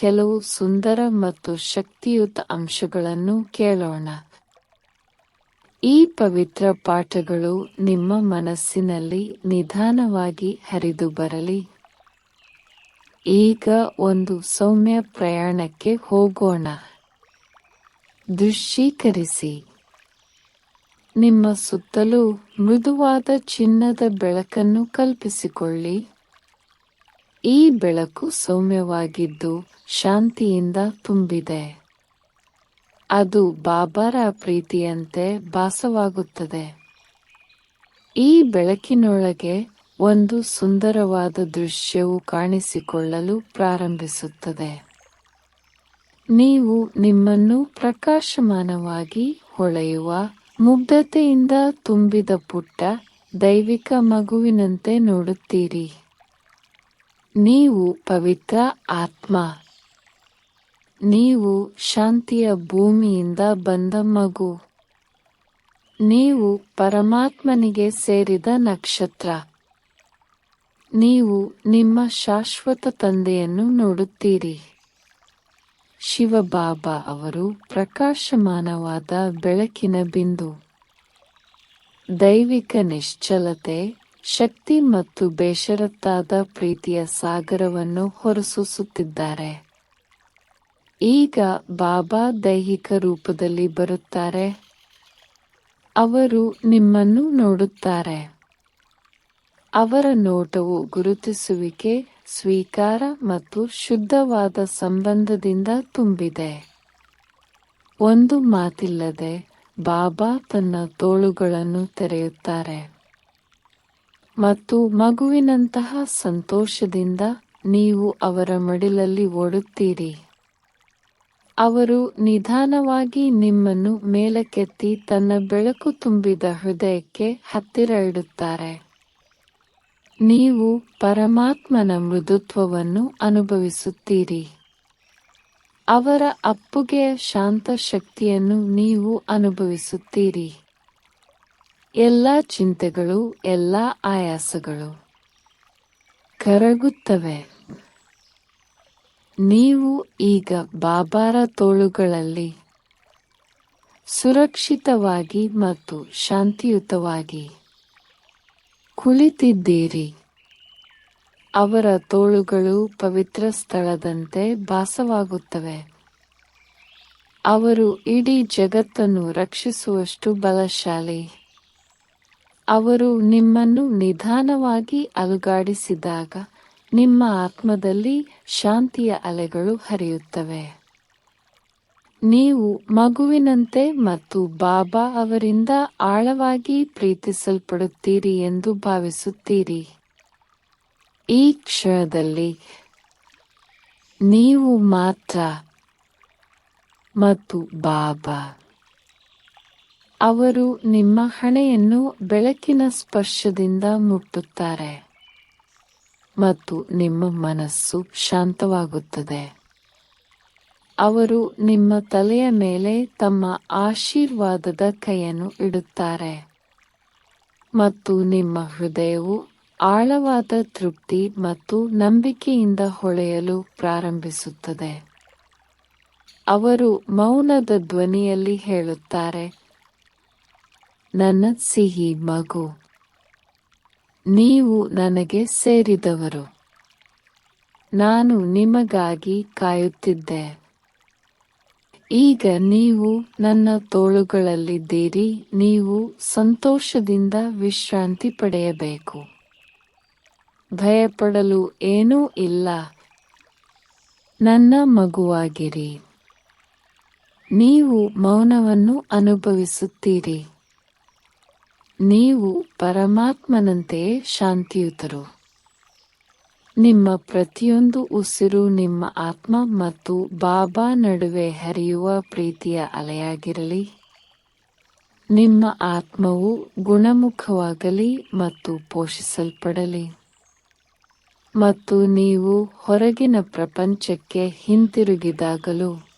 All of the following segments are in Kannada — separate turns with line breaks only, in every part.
ಕೆಲವು ಸುಂದರ ಮತ್ತು ಶಕ್ತಿಯುತ ಅಂಶಗಳನ್ನು ಕೇಳೋಣ. ಈ ಪವಿತ್ರ ಪಾಠಗಳು ನಿಮ್ಮ ಮನಸ್ಸಿನಲ್ಲಿ ನಿಧಾನವಾಗಿ ಹರಿದು ಬರಲಿ. ಈಗ ಒಂದು ಸೌಮ್ಯ ಪ್ರಯಾಣಕ್ಕೆ ಹೋಗೋಣ. ದೃಶ್ಯೀಕರಿಸಿ. ನಿಮ್ಮ ಸುತ್ತಲೂ ಮೃದುವಾದ ಚಿನ್ನದ ಬೆಳಕನ್ನು ಕಲ್ಪಿಸಿಕೊಳ್ಳಿ. ಈ ಬೆಳಕು ಸೌಮ್ಯವಾಗಿದ್ದು ಶಾಂತಿಯಿಂದ ತುಂಬಿದೆ. ಅದು ಬಾಬರ ಪ್ರೀತಿಯಂತೆ ಭಾಸವಾಗುತ್ತದೆ. ಈ ಬೆಳಕಿನೊಳಗೆ ಒಂದು ಸುಂದರವಾದ ದೃಶ್ಯವು ಕಾಣಿಸಿಕೊಳ್ಳಲು ಪ್ರಾರಂಭಿಸುತ್ತದೆ. ನೀವು ನಿಮ್ಮನ್ನು ಪ್ರಕಾಶಮಾನವಾಗಿ ಹೊಳೆಯುವ ಮುಗ್ಧತೆಯಿಂದ ತುಂಬಿದ ಪುಟ್ಟ ದೈವಿಕ ಮಗುವಿನಂತೆ ನೋಡುತ್ತೀರಿ. ನೀವು ಪವಿತ್ರ ಆತ್ಮ. ನೀವು ಶಾಂತಿಯ ಭೂಮಿಯಿಂದ ಬಂದ ಮಗು. ನೀವು ಪರಮಾತ್ಮನಿಗೆ ಸೇರಿದ ನಕ್ಷತ್ರ. ನೀವು ನಿಮ್ಮ ಶಾಶ್ವತ ತಂದೆಯನ್ನು ನೋಡುತ್ತೀರಿ. ಶಿವಬಾಬಾ ಅವರು ಪ್ರಕಾಶಮಾನವಾದ ಬೆಳಕಿನ ಬಿಂದು. ದೈವಿಕ ನಿಶ್ಚಲತೆ, ಶಕ್ತಿ ಮತ್ತು ಬೇಷರತ್ತಾದ ಪ್ರೀತಿಯ ಸಾಗರವನ್ನು ಹೊರಸೂಸುತ್ತಿದ್ದಾರೆ. ಈಗ ಬಾಬಾ ದೈಹಿಕ ರೂಪದಲ್ಲಿ ಬರುತ್ತಾರೆ. ಅವರು ನಿಮ್ಮನ್ನು ನೋಡುತ್ತಾರೆ. ಅವರ ನೋಟವು ಗುರುತಿಸುವಿಕೆ, ಸ್ವೀಕಾರ ಮತ್ತು ಶುದ್ಧವಾದ ಸಂಬಂಧದಿಂದ ತುಂಬಿದೆ. ಒಂದು ಮಾತಿಲ್ಲದೆ ಬಾಬಾ ತನ್ನ ತೋಳುಗಳನ್ನು ತೆರೆಯುತ್ತಾರೆ. ಮತ್ತು ಮಗುವಿನಂತಹ ಸಂತೋಷದಿಂದ ನೀವು ಅವರ ಮಡಿಲಲ್ಲಿ ಓಡುತ್ತೀರಿ. ಅವರು ನಿಧಾನವಾಗಿ ನಿಮ್ಮನ್ನು ಮೇಲಕ್ಕೆತ್ತಿ ತನ್ನ ಬೆಳಕು ತುಂಬಿದ ಹೃದಯಕ್ಕೆ ಹತ್ತಿರ ಇಡುತ್ತಾರೆ. ನೀವು ಪರಮಾತ್ಮನ ಮೃದುತ್ವವನ್ನು ಅನುಭವಿಸುತ್ತೀರಿ. ಅವರ ಅಪ್ಪುಗೆಯ ಶಾಂತ ಶಕ್ತಿಯನ್ನು ನೀವು ಅನುಭವಿಸುತ್ತೀರಿ. ಎಲ್ಲ ಚಿಂತೆಗಳು, ಎಲ್ಲ ಆಯಾಸಗಳು ಕರಗುತ್ತವೆ. ನೀವು ಈಗ ಬಾಬಾರ ತೋಳುಗಳಲ್ಲಿ ಸುರಕ್ಷಿತವಾಗಿ ಮತ್ತು ಶಾಂತಿಯುತವಾಗಿ ಕುಳಿತಿದ್ದೀರಿ. ಅವರ ತೋಳುಗಳು ಪವಿತ್ರ ಸ್ಥಳದಂತೆ ಭಾಸವಾಗುತ್ತವೆ. ಅವರು ಇಡೀ ಜಗತ್ತನ್ನು ರಕ್ಷಿಸುವಷ್ಟು ಬಲಶಾಲಿ. ಅವರು ನಿಮ್ಮನ್ನು ನಿಧಾನವಾಗಿ ಅಲುಗಾಡಿಸಿದಾಗ ನಿಮ್ಮ ಆತ್ಮದಲ್ಲಿ ಶಾಂತಿಯ ಅಲೆಗಳು ಹರಿಯುತ್ತವೆ. ನೀವು ಮಗುವಿನಂತೆ ಮತ್ತು ಬಾಬಾ ಅವರಿಂದ ಆಳವಾಗಿ ಪ್ರೀತಿಸಲ್ಪಡುತ್ತೀರಿ ಎಂದು ಭಾವಿಸುತ್ತೀರಿ. ಈ ಕ್ಷಣದಲ್ಲಿ ನೀವು ಮಾತ್ರ ಮತ್ತು ಬಾಬಾ ಅವರು ನಿಮ್ಮ ಹಣೆಯನ್ನು ಬೆಳಕಿನ ಸ್ಪರ್ಶದಿಂದ ಮುಟ್ಟುತ್ತಾರೆ. ಮತ್ತು ನಿಮ್ಮ ಮನಸ್ಸು ಶಾಂತವಾಗುತ್ತದೆ. ಅವರು ನಿಮ್ಮ ತಲೆಯ ಮೇಲೆ ತಮ್ಮ ಆಶೀರ್ವಾದದ ಕೈಯನ್ನು ಇಡುತ್ತಾರೆ. ಮತ್ತು ನಿಮ್ಮ ಹೃದಯವು ಆಳವಾದ ತೃಪ್ತಿ ಮತ್ತು ನಂಬಿಕೆಯಿಂದ ಹೊಳೆಯಲು ಪ್ರಾರಂಭಿಸುತ್ತದೆ. ಅವರು ಮೌನದ ಧ್ವನಿಯಲ್ಲಿ ಹೇಳುತ್ತಾರೆ, ನನ್ನ ಸಿಹಿ ಮಗು. ನೀವು ನನಗೆ ಸೇರಿದವರು. ನಾನು ನಿಮಗಾಗಿ ಕಾಯುತ್ತಿದ್ದೆ. ಈಗ ನೀವು ನನ್ನ ತೋಳುಗಳಲ್ಲಿದ್ದೀರಿ, ನೀವು ಸಂತೋಷದಿಂದ ವಿಶ್ರಾಂತಿ ಪಡೆಯಬೇಕು. ಭಯಪಡಲು ಏನೂ ಇಲ್ಲ. ನನ್ನ ಮಗುವಾಗಿರಿ. ನೀವು ಮೌನವನ್ನು ಅನುಭವಿಸುತ್ತೀರಿ. ನೀವು ಪರಮಾತ್ಮನಂತೆ ಶಾಂತಿಯುತರು. ನಿಮ್ಮ ಪ್ರತಿಯೊಂದು ಉಸಿರು ನಿಮ್ಮ ಆತ್ಮ ಮತ್ತು ಬಾಬಾ ನಡುವೆ ಹರಿಯುವ ಪ್ರೀತಿಯ ಅಲೆಯಾಗಿರಲಿ. ನಿಮ್ಮ ಆತ್ಮವು ಗುಣಮುಖವಾಗಲಿ ಮತ್ತು ಪೋಷಿಸಲ್ಪಡಲಿ. ಮತ್ತು ನೀವು ಹೊರಗಿನ ಪ್ರಪಂಚಕ್ಕೆ ಹಿಂತಿರುಗಿದಾಗಲೂ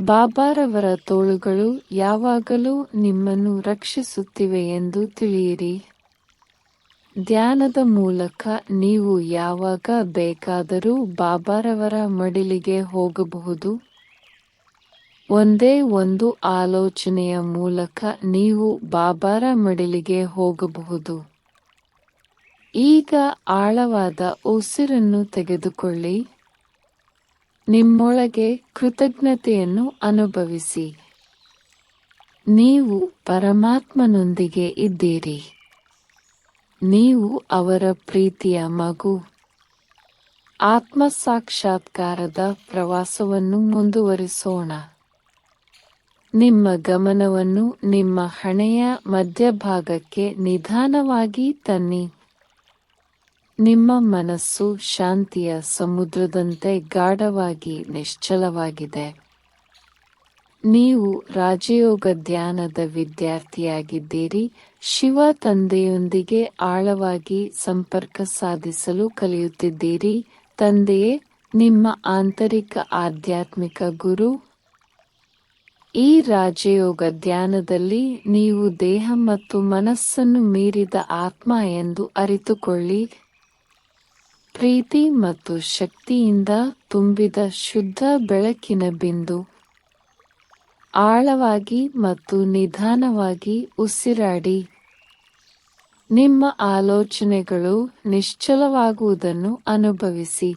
ಬಾಬಾರವರ ತೋಳುಗಳು ಯಾವಾಗಲೂ ನಿಮ್ಮನ್ನು ರಕ್ಷಿಸುತ್ತಿವೆ ಎಂದು ತಿಳಿಯಿರಿ. ಧ್ಯಾನದ ಮೂಲಕ ನೀವು ಯಾವಾಗ ಬೇಕಾದರೂ ಬಾಬಾರವರ ಮಡಿಲಿಗೆ ಹೋಗಬಹುದು. ಒಂದೇ ಒಂದು ಆಲೋಚನೆಯ ಮೂಲಕ ನೀವು ಬಾಬಾರ ಮಡಿಲಿಗೆ ಹೋಗಬಹುದು. ಈಗ ಆಳವಾದ ಉಸಿರನ್ನು ತೆಗೆದುಕೊಳ್ಳಿ. ನಿಮ್ಮೊಳಗೆ ಕೃತಜ್ಞತೆಯನ್ನು ಅನುಭವಿಸಿ. ನೀವು ಪರಮಾತ್ಮನೊಂದಿಗೆ ಇದ್ದೀರಿ. ನೀವು ಅವರ ಪ್ರೀತಿಯ ಮಗು. ಆತ್ಮ ಸಾಕ್ಷಾತ್ಕಾರದ ಪ್ರವಾಸವನ್ನು ಮುಂದುವರಿಸೋಣ. ನಿಮ್ಮ ಗಮನವನ್ನು ನಿಮ್ಮ ಹಣೆಯ ಮಧ್ಯಭಾಗಕ್ಕೆ ನಿಧಾನವಾಗಿ ತನ್ನಿ. ನಿಮ್ಮ ಮನಸ್ಸು ಶಾಂತಿಯ ಸಮುದ್ರದಂತೆ ಗಾಢವಾಗಿ, ನಿಶ್ಚಲವಾಗಿದೆ. ನೀವು ರಾಜಯೋಗ ಧ್ಯಾನದ ವಿದ್ಯಾರ್ಥಿಯಾಗಿದ್ದೀರಿ. ಶಿವ ತಂದೆಯೊಂದಿಗೆ ಆಳವಾಗಿ ಸಂಪರ್ಕ ಸಾಧಿಸಲು ಕಲಿಯುತ್ತಿದ್ದೀರಿ. ತಂದೆಯೇ, ನಿಮ್ಮ ಆಂತರಿಕ ಆಧ್ಯಾತ್ಮಿಕ ಗುರು. ಈ ರಾಜಯೋಗ ಧ್ಯಾನದಲ್ಲಿ ನೀವು ದೇಹ ಮತ್ತು ಮನಸ್ಸನ್ನು ಮೀರಿದ ಆತ್ಮ ಎಂದು ಅರಿತುಕೊಳ್ಳಿ. ಪ್ರೀತಿ ಮತ್ತು ಶಕ್ತಿಯಿಂದ ತುಂಬಿದ ಶುದ್ಧ ಬೆಳಕಿನ ಬಿಂದು. ಆಳವಾಗಿ ಮತ್ತು ನಿಧಾನವಾಗಿ ಉಸಿರಾಡಿ. ನಿಮ್ಮ ಆಲೋಚನೆಗಳು ನಿಶ್ಚಲವಾಗುವುದನ್ನು ಅನುಭವಿಸಿ.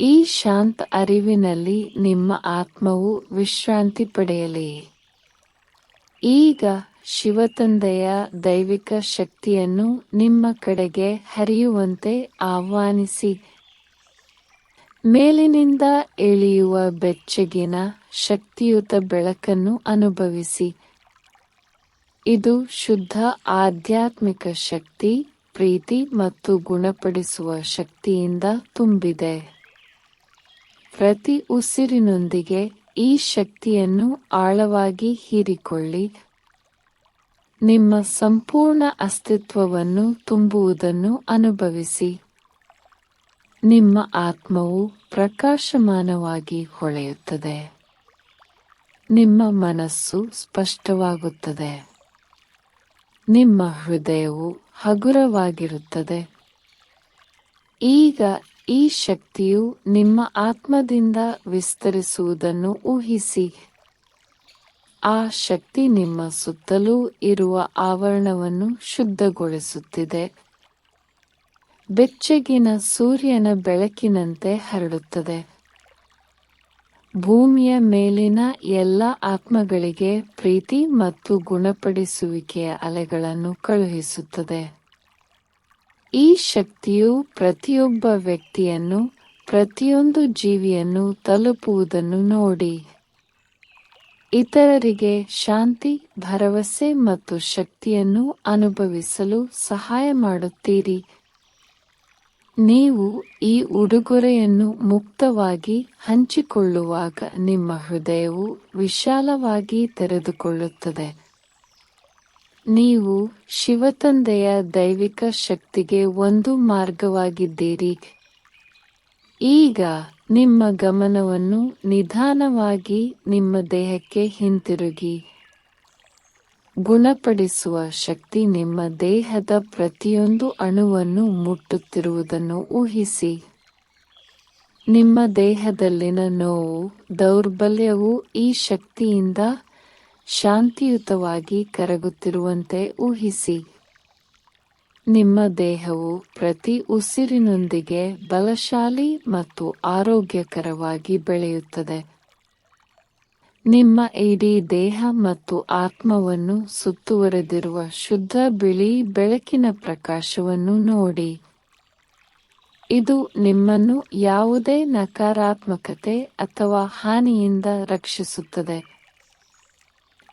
ಈ ಶಾಂತ ಅರಿವಿನಲ್ಲಿ ನಿಮ್ಮ ಆತ್ಮವು ವಿಶ್ರಾಂತಿ ಪಡೆಯಲಿ. ಈಗ ಶಿವತಂದೆಯ ದೈವಿಕ ಶಕ್ತಿಯನ್ನು ನಿಮ್ಮ ಕಡೆಗೆ ಹರಿಯುವಂತೆ ಆಹ್ವಾನಿಸಿ. ಮೇಲಿನಿಂದ ಇಳಿಯುವ ಬೆಚ್ಚಗಿನ ಶಕ್ತಿಯುತ ಬೆಳಕನ್ನು ಅನುಭವಿಸಿ. ಇದು ಶುದ್ಧ ಆಧ್ಯಾತ್ಮಿಕ ಶಕ್ತಿ, ಪ್ರೀತಿ ಮತ್ತು ಗುಣಪಡಿಸುವ ಶಕ್ತಿಯಿಂದ ತುಂಬಿದೆ. ಪ್ರತಿ ಉಸಿರಿನೊಂದಿಗೆ ಈ ಶಕ್ತಿಯನ್ನು ಆಳವಾಗಿ ಹೀರಿಕೊಳ್ಳಿ. ನಿಮ್ಮ ಸಂಪೂರ್ಣ ಅಸ್ತಿತ್ವವನ್ನು ತುಂಬುವುದನ್ನು ಅನುಭವಿಸಿ. ನಿಮ್ಮ ಆತ್ಮವು ಪ್ರಕಾಶಮಾನವಾಗಿ ಹೊಳೆಯುತ್ತದೆ. ನಿಮ್ಮ ಮನಸ್ಸು ಸ್ಪಷ್ಟವಾಗುತ್ತದೆ. ನಿಮ್ಮ ಹೃದಯವು ಹಗುರವಾಗಿರುತ್ತದೆ. ಈಗ ಈ ಶಕ್ತಿಯು ನಿಮ್ಮ ಆತ್ಮದಿಂದ ವಿಸ್ತರಿಸುವುದನ್ನು ಊಹಿಸಿ. ಆ ಶಕ್ತಿ ನಿಮ್ಮ ಸುತ್ತಲೂ ಇರುವ ಆವರಣವನ್ನು ಶುದ್ಧಗೊಳಿಸುತ್ತಿದೆ. ಬೆಚ್ಚಗಿನ ಸೂರ್ಯನ ಬೆಳಕಿನಂತೆ ಹರಡುತ್ತದೆ. ಭೂಮಿಯ ಮೇಲಿನ ಎಲ್ಲ ಆತ್ಮಗಳಿಗೆ ಪ್ರೀತಿ ಮತ್ತು ಗುಣಪಡಿಸುವಿಕೆಯ ಅಲೆಗಳನ್ನು ಕಳುಹಿಸುತ್ತದೆ. ಈ ಶಕ್ತಿಯು ಪ್ರತಿಯೊಬ್ಬ ವ್ಯಕ್ತಿಯನ್ನು, ಪ್ರತಿಯೊಂದು ಜೀವಿಯನ್ನು ತಲುಪುವುದನ್ನು ನೋಡಿ. ಇತರರಿಗೆ ಶಾಂತಿ, ಭರವಸೆ ಮತ್ತು ಶಕ್ತಿಯನ್ನು ಅನುಭವಿಸಲು ಸಹಾಯ ಮಾಡುತ್ತೀರಿ. ನೀವು ಈ ಉಡುಗೊರೆಯನ್ನು ಮುಕ್ತವಾಗಿ ಹಂಚಿಕೊಳ್ಳುವಾಗ ನಿಮ್ಮ ಹೃದಯವು ವಿಶಾಲವಾಗಿ ತೆರೆದುಕೊಳ್ಳುತ್ತದೆ. ನೀವು ಶಿವತಂದೆಯ ದೈವಿಕ ಶಕ್ತಿಗೆ ಒಂದು ಮಾರ್ಗವಾಗಿದ್ದೀರಿ. ಈಗ ನಿಮ್ಮ ಗಮನವನ್ನು ನಿಧಾನವಾಗಿ ನಿಮ್ಮ ದೇಹಕ್ಕೆ ಹಿಂತಿರುಗಿ. ಗುಣಪಡಿಸುವ ಶಕ್ತಿ ನಿಮ್ಮ ದೇಹದ ಪ್ರತಿಯೊಂದು ಅಣುವನ್ನು ಮುಟ್ಟುತ್ತಿರುವುದನ್ನು ಊಹಿಸಿ. ನಿಮ್ಮ ದೇಹದಲ್ಲಿನ ನೋವು, ದೌರ್ಬಲ್ಯವು ಈ ಶಕ್ತಿಯಿಂದ ಶಾಂತಿಯುತವಾಗಿ ಕರಗುತ್ತಿರುವಂತೆ ಊಹಿಸಿ. ನಿಮ್ಮ ದೇಹವು ಪ್ರತಿ ಉಸಿರಿನೊಂದಿಗೆ ಬಲಶಾಲಿ ಮತ್ತು ಆರೋಗ್ಯಕರವಾಗಿ ಬೆಳೆಯುತ್ತದೆ. ನಿಮ್ಮ ಇಡೀ ದೇಹ ಮತ್ತು ಆತ್ಮವನ್ನು ಸುತ್ತುವರೆದಿರುವ ಶುದ್ಧ ಬಿಳಿ ಬೆಳಕಿನ ಪ್ರಕಾಶವನ್ನು ನೋಡಿ. ಇದು ನಿಮ್ಮನ್ನು ಯಾವುದೇ ನಕಾರಾತ್ಮಕತೆ ಅಥವಾ ಹಾನಿಯಿಂದ ರಕ್ಷಿಸುತ್ತದೆ.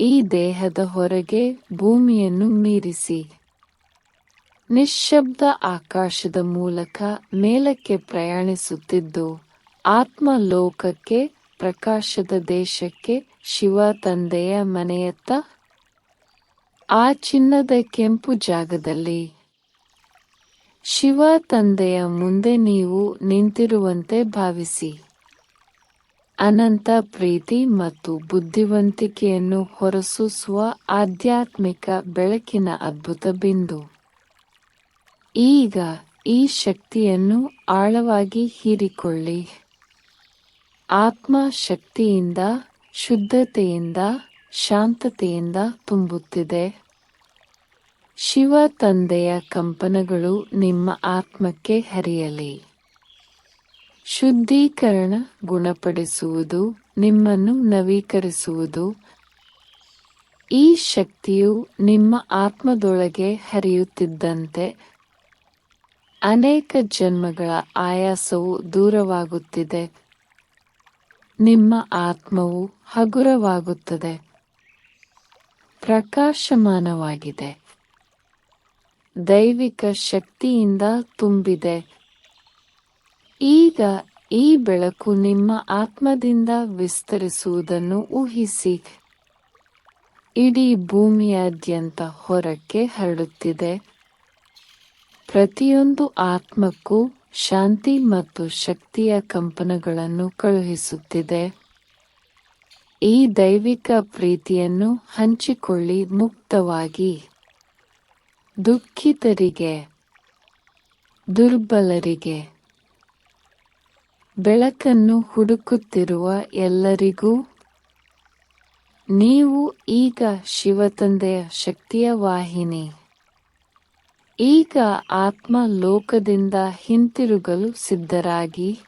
ಈ ದೇಹದ ಹೊರಗೆ ಭೂಮಿಯನ್ನು ಮೀರಿಸಿ. ನಿಶ್ಶಬ್ದ ಆಕಾಶದ ಮೂಲಕ ಮೇಲಕ್ಕೆ ಪ್ರಯಾಣಿಸುತ್ತಿದ್ದು ಆತ್ಮ ಲೋಕಕ್ಕೆ ಪ್ರಕಾಶದ ದೇಶಕ್ಕೆ ಶಿವ ತಂದೆಯ ಮನೆಯತ್ತ, ಆ ಚಿನ್ನದ ಕೆಂಪು ಜಾಗದಲ್ಲಿ. ಶಿವ ತಂದೆಯ ಮುಂದೆ ನೀವು ನಿಂತಿರುವಂತೆ ಭಾವಿಸಿ. ಅನಂತ ಪ್ರೀತಿ ಮತ್ತು ಬುದ್ಧಿವಂತಿಕೆಯನ್ನು ಹೊರಸೂಸುವ ಆಧ್ಯಾತ್ಮಿಕ ಬೆಳಕಿನ ಅದ್ಭುತ ಬಿಂದು. ಈಗ ಈ ಶಕ್ತಿಯನ್ನು ಆಳವಾಗಿ ಹೀರಿಕೊಳ್ಳಿ. ಆತ್ಮ ಶಕ್ತಿಯಿಂದ ಶುದ್ಧತೆಯಿಂದ, ಶಾಂತತೆಯಿಂದ ತುಂಬುತ್ತಿದೆ. ಶಿವ ತಂದೆಯ ಕಂಪನಗಳು ನಿಮ್ಮ ಆತ್ಮಕ್ಕೆ ಹರಿಯಲಿ. ಶುದ್ಧೀಕರಣ ಗುಣಪಡಿಸುವುದು, ನಿಮ್ಮನ್ನು ನವೀಕರಿಸುವುದು. ಈ ಶಕ್ತಿಯು ನಿಮ್ಮ ಆತ್ಮದೊಳಗೆ ಹರಿಯುತ್ತಿದ್ದಂತೆ ಅನೇಕ ಜನ್ಮಗಳ ಆಯಾಸವು ದೂರವಾಗುತ್ತಿದೆ. ನಿಮ್ಮ ಆತ್ಮವು ಹಗುರವಾಗುತ್ತದೆ. ಪ್ರಕಾಶಮಾನವಾಗಿದೆ. ದೈವಿಕ ಶಕ್ತಿಯಿಂದ ತುಂಬಿದೆ. ಈಗ ಈ ಬೆಳಕು ನಿಮ್ಮ ಆತ್ಮದಿಂದ ವಿಸ್ತರಿಸುವುದನ್ನು ಊಹಿಸಿ. ಇಡೀ ಭೂಮಿಯಾದ್ಯಂತ ಹೊರಕ್ಕೆ ಹರಡುತ್ತಿದೆ. ಪ್ರತಿಯೊಂದು ಆತ್ಮಕ್ಕೂ ಶಾಂತಿ ಮತ್ತು ಶಕ್ತಿಯ ಕಂಪನಗಳನ್ನು ಕಳುಹಿಸುತ್ತಿದೆ. ಈ ದೈವಿಕ ಪ್ರೀತಿಯನ್ನು ಹಂಚಿಕೊಳ್ಳಿ ಮುಕ್ತವಾಗಿ. ದುಃಖಿತರಿಗೆ, ದುರ್ಬಲರಿಗೆ ಬೆಳಕನ್ನು ಹುಡುಕುತ್ತಿರುವ ಎಲ್ಲರಿಗೂ ನೀವು ಈಗ ಶಿವತಂದೆಯ ಶಕ್ತಿಯ ವಾಹಿನಿ. ಈಗ ಆತ್ಮ ಲೋಕದಿಂದ ಹಿಂತಿರುಗಲು ಸಿದ್ಧರಾಗಿ.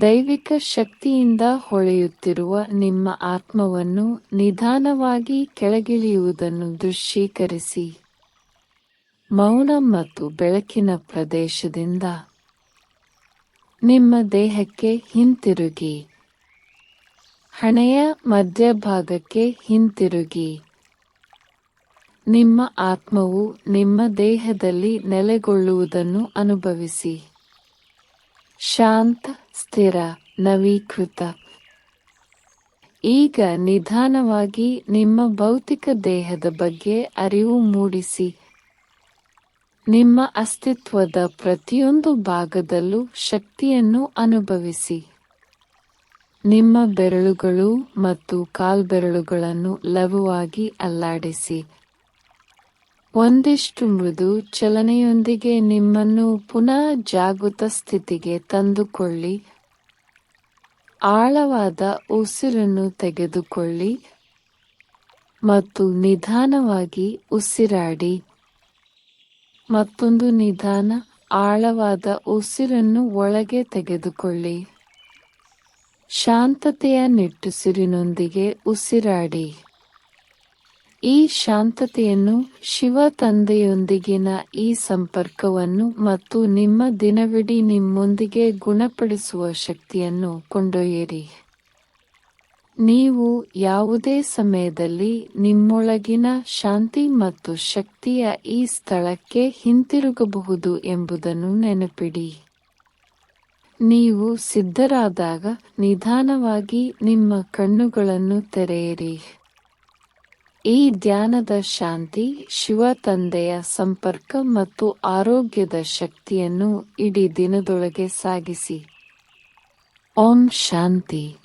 ದೈವಿಕ ಶಕ್ತಿಯಿಂದ ಹೊಳೆಯುತ್ತಿರುವ ನಿಮ್ಮ ಆತ್ಮವನ್ನು ನಿಧಾನವಾಗಿ ಕೆಳಗಿಳಿಯುವುದನ್ನು ದೃಶ್ಯೀಕರಿಸಿ. ಮೌನ ಮತ್ತು ಬೆಳಕಿನ ಪ್ರದೇಶದಿಂದ ನಿಮ್ಮ ದೇಹಕ್ಕೆ ಹಿಂತಿರುಗಿ. ಹಣೆಯ ಮಧ್ಯಭಾಗಕ್ಕೆ ಹಿಂತಿರುಗಿ. ನಿಮ್ಮ ಆತ್ಮವು ನಿಮ್ಮ ದೇಹದಲ್ಲಿ ನೆಲೆಗೊಳ್ಳುವುದನ್ನು ಅನುಭವಿಸಿ. ಶಾಂತ, ಸ್ಥಿರ, ನವೀಕೃತ. ಈಗ ನಿಧಾನವಾಗಿ ನಿಮ್ಮ ಭೌತಿಕ ದೇಹದ ಬಗ್ಗೆ ಅರಿವು ಮೂಡಿಸಿ. ನಿಮ್ಮ ಅಸ್ತಿತ್ವದ ಪ್ರತಿಯೊಂದು ಭಾಗದಲ್ಲೂ ಶಕ್ತಿಯನ್ನು ಅನುಭವಿಸಿ. ನಿಮ್ಮ ಬೆರಳುಗಳು ಮತ್ತು ಕಾಲ್ಬೆರಳುಗಳನ್ನು ಲಘುವಾಗಿ ಅಲ್ಲಾಡಿಸಿ. ಒಂದಿಷ್ಟು ಮೃದು ಚಲನೆಯೊಂದಿಗೆ ನಿಮ್ಮನ್ನು ಪುನಃ ಜಾಗೃತ ಸ್ಥಿತಿಗೆ ತಂದುಕೊಳ್ಳಿ. ಆಳವಾದ ಉಸಿರನ್ನು ತೆಗೆದುಕೊಳ್ಳಿ ಮತ್ತು ನಿಧಾನವಾಗಿ ಉಸಿರಾಡಿ. ಮತ್ತೊಂದು ನಿಧಾನ, ಆಳವಾದ ಉಸಿರನ್ನು ಒಳಗೆ ತೆಗೆದುಕೊಳ್ಳಿ. ಶಾಂತತೆಯ ನಿಟ್ಟುಸಿರಿನೊಂದಿಗೆ ಉಸಿರಾಡಿ. ಈ ಶಾಂತತೆಯನ್ನು ಶಿವ ತಂದೆಯೊಂದಿಗಿನ ಈ ಸಂಪರ್ಕವನ್ನು ಮತ್ತು ನಿಮ್ಮ ದಿನವಿಡೀ ನಿಮ್ಮೊಂದಿಗೆ ಗುಣಪಡಿಸುವ ಶಕ್ತಿಯನ್ನು ಕೊಂಡೊಯ್ಯಿರಿ. ನೀವು ಯಾವುದೇ ಸಮಯದಲ್ಲಿ ನಿಮ್ಮೊಳಗಿನ ಶಾಂತಿ ಮತ್ತು ಶಕ್ತಿಯ ಈ ಸ್ಥಳಕ್ಕೆ ಹಿಂತಿರುಗಬಹುದು ಎಂಬುದನ್ನು ನೆನಪಿಡಿ. ನೀವು ಸಿದ್ಧರಾದಾಗ ನಿಧಾನವಾಗಿ ನಿಮ್ಮ ಕಣ್ಣುಗಳನ್ನು ತೆರೆಯಿರಿ. ಈ ಧ್ಯಾನದ ಶಾಂತಿ ಶಿವ ತಂದೆಯ ಸಂಪರ್ಕ ಮತ್ತು ಆರೋಗ್ಯದ ಶಕ್ತಿಯನ್ನು ಇಡೀ ದಿನದೊಳಗೆ ಸಾಗಿಸಿ. ಓಂ ಶಾಂತಿ.